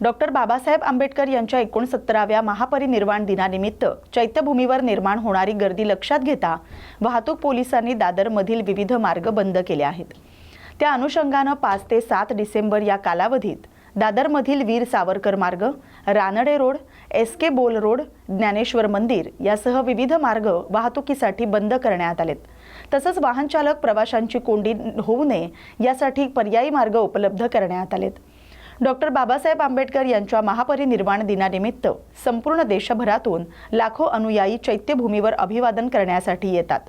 Doctor Babasaheb Ambedkar यांच्या एकोणसत्तराव्या महापरिनिर्वाण दिनानिमित्त चैत्यभूमीवर निर्माण होणारी गर्दी लक्षात घेता वाहतूक पोलिसांनी दादरमधील विविध मार्ग बंद केले आहेत. त्या अनुषंगानं पाच ते सात डिसेंबर या कालावधीत दादरमधील वीर सावरकर मार्ग रानडे रोड एस के बोल रोड ज्ञानेश्वर मंदिर यासह विविध मार्ग वाहतुकीसाठी बंद करण्यात आलेत. तसंच वाहनचालक प्रवाशांची कोंडी होऊ नये यासाठी पर्यायी मार्ग उपलब्ध करण्यात आलेत. डॉक्टर बाबासाहेब आंबेडकर यांच्या महापरिनिर्वाण दिनानिमित्त संपूर्ण देशभरातून लाखो अनुयायी चैत्यभूमीवर अभिवादन करण्यासाठी येतात.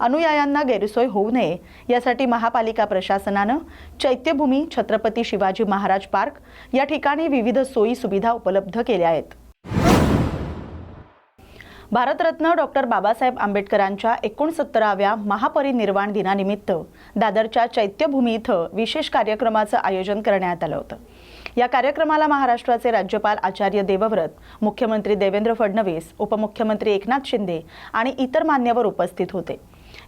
अनुयायांना गैरसोय होऊ नये यासाठी महापालिका प्रशासनानं चैत्यभूमी छत्रपती शिवाजी महाराज पार्क या ठिकाणी विविध सोयी सुविधा उपलब्ध केल्या आहेत. भारतरत्न डॉक्टर बाबासाहेब आंबेडकरांच्या एकोणसत्तराव्या महापरिनिर्वाण दिनानिमित्त दादरच्या चैत्यभूमी इथं विशेष कार्यक्रमाचं आयोजन करण्यात आलं होतं. या कार्यक्रमाला महाराष्ट्राचे राज्यपाल आचार्य देवव्रत मुख्यमंत्री देवेंद्र फडणवीस उपमुख्यमंत्री एकनाथ शिंदे आणि इतर मान्यवर उपस्थित होते.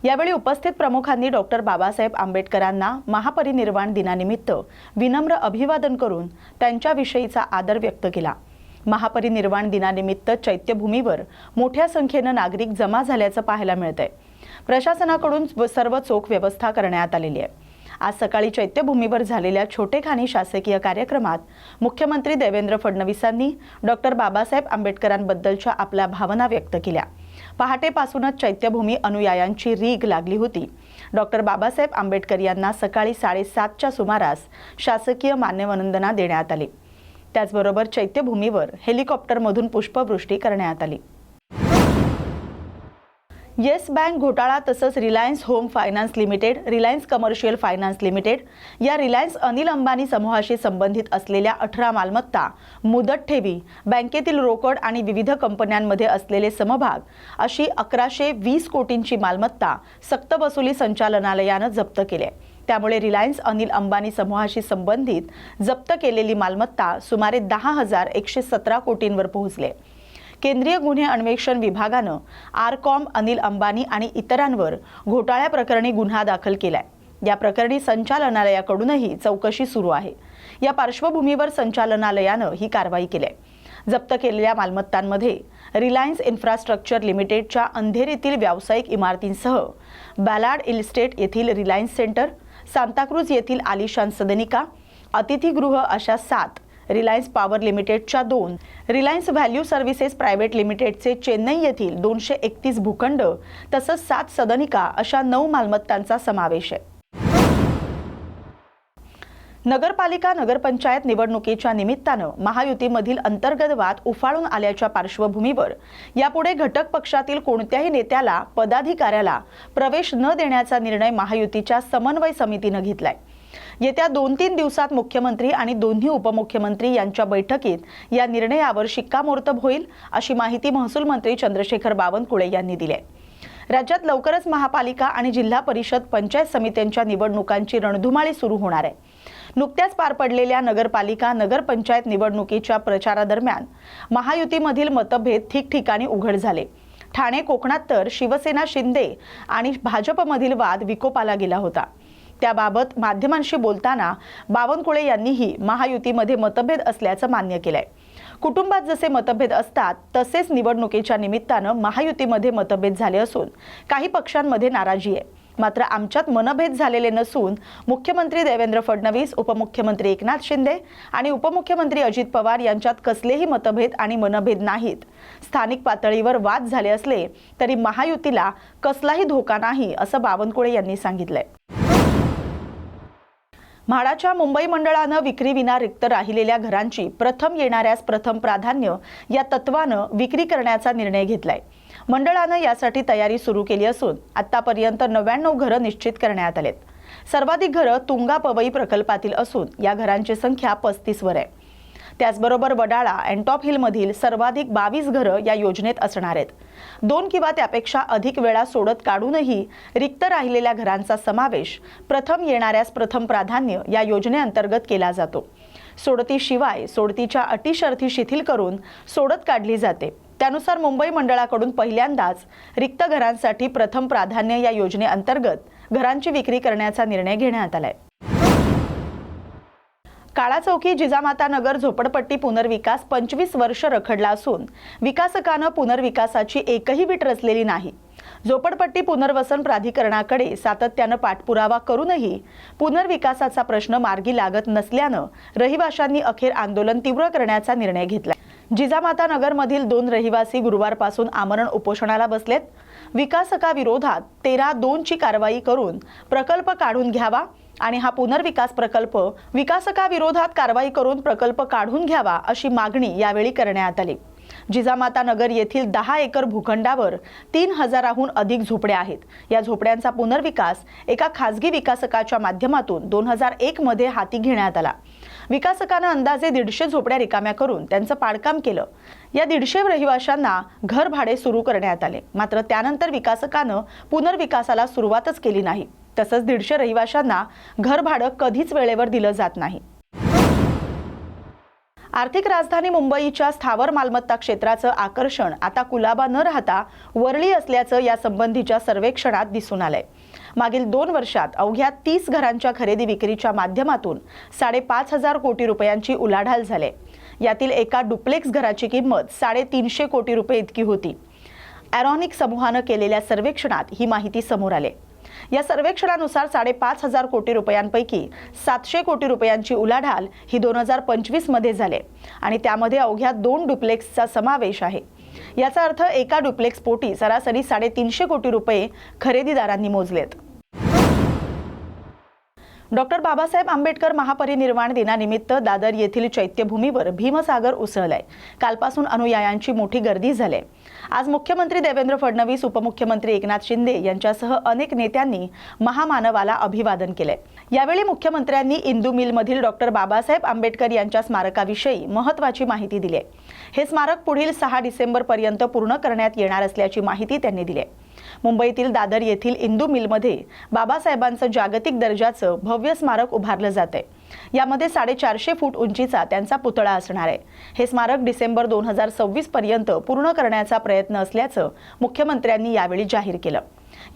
यावेळी उपस्थित प्रमुखांनी डॉक्टर बाबासाहेब आंबेडकरांना महापरिनिर्वाण दिनानिमित्त विनम्र अभिवादन करून त्यांच्याविषयीचा आदर व्यक्त केला. महापरिनिर्वाण दिनानिमित्त चैत्यभूमीवर मोठ्या संख्येनं नागरिक जमा झाल्याचं पाहायला मिळतंय. प्रशासनाकडून सर्व चोख व्यवस्था करण्यात आलेली आहे. आज सकाळी चैत्यभूमीवर झालेल्या छोटेखानी शासकीय कार्यक्रमात मुख्यमंत्री देवेंद्र फडणवीसांनी डॉक्टर बाबासाहेब आंबेडकरांबद्दलच्या आपल्या भावना व्यक्त केल्या. पहाटेपासूनच चैत्यभूमी अनुयायांची रीग लागली होती. डॉक्टर बाबासाहेब आंबेडकर यांना सकाळी साडेसातच्या सुमारास शासकीय मान्यवंदना देण्यात आली. त्याचबरोबर चैत्यभूमीवर हेलिकॉप्टरमधून पुष्पवृष्टी करण्यात आली. येस बँक घोटाळा तसंच Reliance Home Finance Limited Reliance Commercial Finance Limited या रिलायन्स अनिल अंबानी समूहाशी संबंधित असलेल्या अठरा मालमत्ता मुदत ठेवी बँकेतील रोकड आणि विविध कंपन्यांमध्ये असलेले समभाग अशी अकराशे वीस कोटींची मालमत्ता सक्तवसुली संचालनालयानं जप्त केली आहे. त्यामुळे रिलायन्स अनिल अंबानी समूहाशी संबंधित जप्त केलेली मालमत्ता सुमारे दहा हजार एकशे सतरा कोटींवर पोहोचले केंद्रीय गुन्हे अन्वेषण विभागानं आरकॉम अनिल अंबानी आणि इतरांवर घोटाळ्या प्रकरणी गुन्हा दाखल केलाय. या प्रकरणी संचालनालयाकडूनही चौकशी सुरू आहे. या पार्श्वभूमीवर संचालनालयानं ही कारवाई केली आहे जप्त केलेल्या मालमत्तांमध्ये रिलायन्स इन्फ्रास्ट्रक्चर लिमिटेडच्या अंधेरीतील व्यावसायिक इमारतींसह बॅलाड इलस्टेट येथील रिलायन्स सेंटर सांताक्रूज येथील आलिशान सदनिका अतिथीगृह अशा सात रिलायन्स पॉवर लिमिटेडच्या दोन. रिलायन्स व्हॅल्यू सर्व्हिसेस प्रायव्हेट लिमिटेडचे चेन्नई येथील दोनशे एकतीस भूखंड तसंच सात सदनिका अशा नऊ मालमत्तांचा समावेश आहे. नगरपालिका नगरपंचायत निवडणुकीच्या निमित्तानं महायुतीमधील अंतर्गत वाद उफाळून आल्याच्या पार्श्वभूमीवर यापुढे घटक पक्षातील कोणत्याही नेत्याला पदाधिकाऱ्याला प्रवेश न देण्याचा निर्णय महायुतीच्या समन्वय समितीनं घेतलाय. येत्या दोन तीन दिवसात मुख्यमंत्री आणि दोन्ही उपमुख्यमंत्री यांच्या बैठकीत या निर्णयावर शिक्कामोर्तब होईल अशी माहिती महसूल मंत्री चंद्रशेखर बावनकुळे यांनी दिली आहे. राज्यात लवकरच महापालिका आणि जिल्हा परिषद पंचायत समित्यांच्या निवडणुकांची रणधुमाळी सुरू होणार आहे. नुकत्याच पार पडलेल्या नगरपालिका नगरपंचायत निवडणुकीच्या प्रचारादरम्यान महायुतीमधील मतभेद ठिकठिकाणी उघड झाले. ठाणे कोकणात तर शिवसेना शिंदे आणि भाजपमधील वाद विकोपाला गेला होता. त्याबाबत माध्यमांशी बोलताना बावनकुळे यांनीही महायुतीमध्ये मतभेद असल्याचं मान्य केलंय. कुटुंबात जसे मतभेद असतात तसेच निवडणुकीच्या निमित्तानं महायुतीमध्ये मतभेद झाले असून काही पक्षांमध्ये नाराजी आहे. मात्र आमच्यात मनभेद झालेले नसून मुख्यमंत्री देवेंद्र फडणवीस उपमुख्यमंत्री एकनाथ शिंदे आणि उपमुख्यमंत्री अजित पवार यांच्यात कसलेही मतभेद आणि मनभेद नाहीत. स्थानिक पातळीवर वाद झाले असले तरी महायुतीला कसलाही धोका नाही असं बावनकुळे यांनी सांगितलंय. म्हाडाच्या मुंबई मंडळानं विक्रीविना रिक्त राहिलेल्या घरांची प्रथम येणाऱ्यास प्रथम प्राधान्य या तत्वानं विक्री करण्याचा निर्णय घेतलाय. मंडळानं यासाठी तयारी सुरू केली असून आतापर्यंत नव्याण्णव घरं निश्चित करण्यात आलेत. सर्वाधिक घरं तुंगा पवई प्रकल्पातील असून या घरांची संख्या पस्तीसवर आहे. त्याचबरोबर वडाळा अँड टॉप हिलमधील सर्वाधिक बावीस घरं या योजनेत असणार आहेत. दोन किंवा त्यापेक्षा अधिक वेळा सोडत काढूनही रिक्त राहिलेल्या घरांचा समावेश प्रथम येणाऱ्यास प्रथम प्राधान्य या योजनेअंतर्गत केला जातो. सोडतीशिवाय सोडतीच्या अटी शर्थी शिथिल करून सोडत काढली जाते. त्यानुसार मुंबई मंडळाकडून पहिल्यांदाच रिक्त घरांसाठी प्रथम प्राधान्य या योजनेअंतर्गत घरांची विक्री करण्याचा निर्णय घेण्यात आलाय. काळा चौकी जिजामाता नगर झोपडपट्टी पुनर्विकास पंचवीस वर्ष रखडला असून विकासकानं पुनर्विकासाची एकही वीट रचलेली नाही. झोपडपट्टी पुनर्वसन प्राधिकरणाकडे सातत्यानं पाठपुरावा करूनही पुनर्विकासाचा प्रश्न मार्गी लागत नसल्यानं रहिवाशांनी अखेर आंदोलन तीव्र करण्याचा निर्णय घेतला. जिजामाता नगरमधील दोन रहिवासी गुरुवारपासून आमरण उपोषणाला बसलेत. विकासकाविरोधात तेरा दोनची कारवाई करून प्रकल्प काढून घ्यावा आणि हा पुनर्विकास प्रकल्प विकासकाविरोधात कारवाई करून प्रकल्प काढून घ्यावा अशी मागणी यावेळी करण्यात आली. जिजामाता नगर येथील दहा एकर भूखंडावर तीन हजाराहून अधिक झोपड्या आहेत. या झोपड्यांचा पुनर्विकास एका खासगी विकासकाच्या माध्यमातून दोन हजार एक मध्ये हाती घेण्यात आला. विकासकानं अंदाजे दीडशे झोपड्या रिकाम्या करून त्यांचं पाडकाम केलं. या दीडशे रहिवाशांना घर भाडे सुरू करण्यात आले. मात्र त्यानंतर विकासकानं पुनर्विकासाला सुरुवातच केली नाही. तसंच दीडशे रहिवाशांना घर भाडं कधीच वेळेवर दिलं जात नाही. आर्थिक राजधानी मुंबईच्या स्थावर मालमत्ता क्षेत्राचं आकर्षण आता कुलाबा न राहता वरळी असल्याचं या संबंधीच्या सर्वेक्षणात दिसून आलंय. मागील दोन वर्षात अवघ्या तीस घरांच्या खरेदी विक्रीच्या माध्यमातून साडेपाच हजार कोटी रुपयांची उलाढाल झाली. यातील एका डुप्लेक्स घराची किंमत साडेतीनशे कोटी रुपये इतकी होती. ॲरॉनिक समूहानं केलेल्या सर्वेक्षणात ही माहिती समोर आली. या सर्वेक्षणानुसार साडेपाच हजार कोटी रुपयांपैकी सातशे कोटी रुपयांची उलाढाल ही दोन हजार पंचवीसमध्ये झाले आणि त्यामध्ये अवघ्या दोन डुप्लेक्सचा समावेश आहे. याचा अर्थ एका डुप्लेक्स पोटी सरासरी साडेतीनशे कोटी रुपये खरेदीदारांनी मोजलेत. डॉक्टर बाबासाहेब आंबेडकर महापरिनिर्वाण दिनानिमित्त दादर येथील चैत्यभूमीवर भीमसागर उसळलाय. कालपासून अनुयायांची मोठी गर्दी झाली आज मुख्यमंत्री देवेंद्र फडणवीस उपमुख्यमंत्री एकनाथ शिंदे यांच्यासह अनेक नेत्यांनी महामानवाला अभिवादन केले यावेळी मुख्यमंत्र्यांनी इंदू मिलमधील डॉक्टर बाबासाहेब आंबेडकर यांच्या स्मारकाविषयी महत्वाची माहिती दिली हे स्मारक पुढील सहा डिसेंबर पर्यंत पूर्ण करण्यात येणार असल्याची माहिती त्यांनी दिली मुंबईतील दादर येथील इंदू मिलमध्ये बाबासाहेबांचं जागतिक दर्जाचं भव्य स्मारक उभारलं जात आहे यामध्ये साडेचारशे फूट उंचीचा त्यांचा पुतळा असणार आहे. हे स्मारक डिसेंबर दोन हजार सव्वीस पर्यंत पूर्ण करण्याचा प्रयत्न असल्याचं मुख्यमंत्र्यांनी यावेळी जाहीर केलं.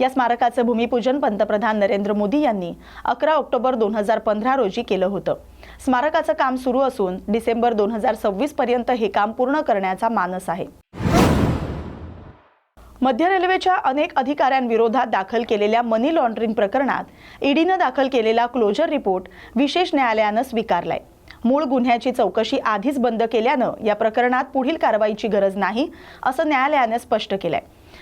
या स्मारकाचं भूमिपूजन पंतप्रधान नरेंद्र मोदी यांनी अकरा ऑक्टोबर दोन हजार पंधरा रोजी केलं होतं. स्मारकाचं काम सुरू असून डिसेंबर दोन हजार सव्वीस पर्यंत हे काम पूर्ण करण्याचा मानस आहे. मध्य रेल्वेच्या अनेक अधिकाऱ्यांविरोधात दाखल केलेल्या मनी लॉन्ड्रिंग प्रकरणात ईडीनं दाखल केलेला क्लोजर रिपोर्ट विशेष न्यायालयानं स्वीकारलाय. मूळ गुन्ह्याची चौकशी आधीच बंद केल्यानं या प्रकरणात पुढील कारवाईची गरज नाही असं न्यायालयानं स्पष्ट केलंय.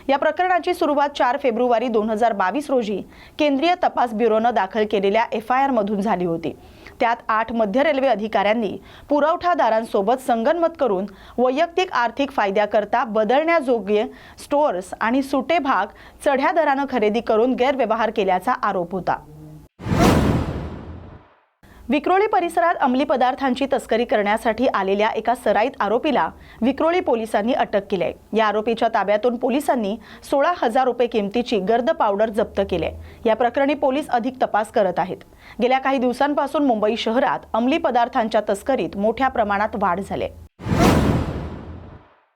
या प्रकरणाची सुरुवात चार फेब्रुवारी दोन हजार बावीस रोजी केंद्रीय तपास ब्युरोनं दाखल केलेल्या एफ आय आरमधून झाली होती. त्यात आठ मध्य रेल्वे अधिकाऱ्यांनी पुरवठादारांसोबत संगनमत करून वैयक्तिक आर्थिक फायद्याकरता बदलण्याजोग्य स्टोअर्स आणि सुटे भाग चढ्या दरानं खरेदी करून गैरव्यवहार केल्याचा आरोप होता. विक्रोळी परिसरात अंमली पदार्थांची तस्करी करण्यासाठी आलेल्या एका सराईत आरोपीला विक्रोळी पोलिसांनी अटक केली आहे. या आरोपीच्या ताब्यातून पोलिसांनी सोळा हजार रुपये किमतीची गर्द पावडर जप्त केली आहे. या प्रकरणी पोलीस अधिक तपास करत आहेत. गेल्या काही दिवसांपासून मुंबई शहरात अंमली पदार्थांच्या तस्करीत मोठ्या प्रमाणात वाढ झाली